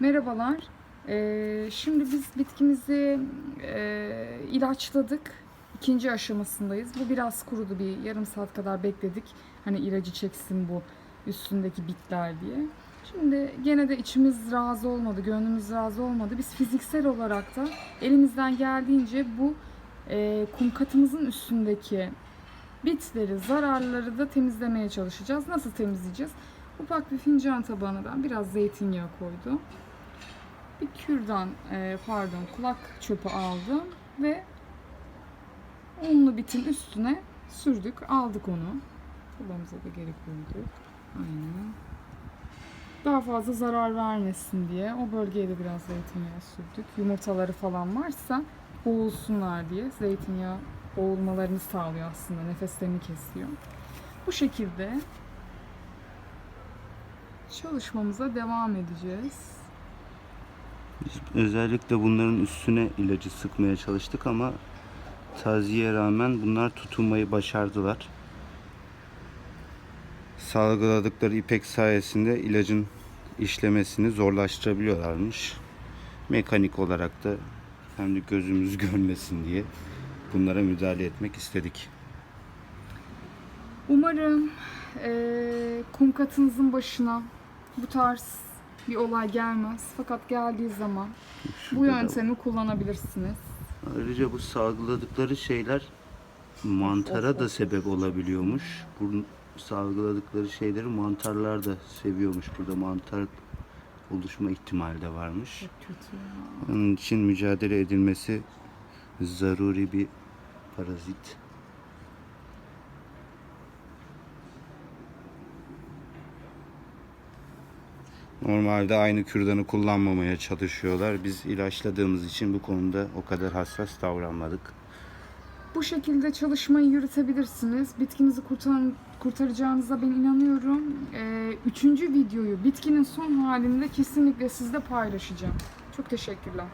Merhabalar. Ee, şimdi biz bitkimizi e, ilaçladık. İkinci aşamasındayız. Bu biraz kurudu bir yarım saat kadar bekledik. Hani ilacı çeksin bu üstündeki bitler diye. Şimdi gene de içimiz razı olmadı, gönlümüz razı olmadı. Biz fiziksel olarak da elimizden geldiğince bu e, kum katımızın üstündeki bitleri, zararları da temizlemeye çalışacağız. Nasıl temizleyeceğiz? Ufak bir fincan tabağına ben biraz zeytinyağı koydum. Bir kürdan, e, pardon kulak çöpü aldım ve unlu bitin üstüne sürdük, aldık onu. Tabağımıza da geri koyduk. Aynen. Daha fazla zarar vermesin diye o bölgeye de biraz zeytinyağı sürdük. Yumurtaları falan varsa boğulsunlar diye zeytinyağı boğulmalarını sağlıyor aslında. Nefeslerini kesiyor. Bu şekilde çalışmamıza devam edeceğiz. Özellikle bunların üstüne ilacı sıkmaya çalıştık ama taziye rağmen bunlar tutunmayı başardılar. Salgıladıkları ipek sayesinde ilacın işlemesini zorlaştırabiliyorlarmış. Mekanik olarak da hem de gözümüz görmesin diye bunlara müdahale etmek istedik. Umarım eee kum katınızın başına bu tarz bir olay gelmez. Fakat geldiği zaman bu Şurada da- yöntemi kullanabilirsiniz. Ayrıca bu salgıladıkları şeyler mantara Of, da of, sebep olabiliyormuş. Bu salgıladıkları şeyleri mantarlar da seviyormuş. Burada mantar oluşma ihtimali de varmış. Çok kötü ya. Onun için mücadele edilmesi zaruri bir parazit. Normalde aynı kürdanı kullanmamaya çalışıyorlar. Biz ilaçladığımız için bu konuda o kadar hassas davranmadık. Bu şekilde çalışmayı yürütebilirsiniz. Bitkinizi kurtar, kurtaracağınıza ben inanıyorum. Eee, üçüncü videoyu bitkinin son halinde kesinlikle sizle paylaşacağım. Çok teşekkürler.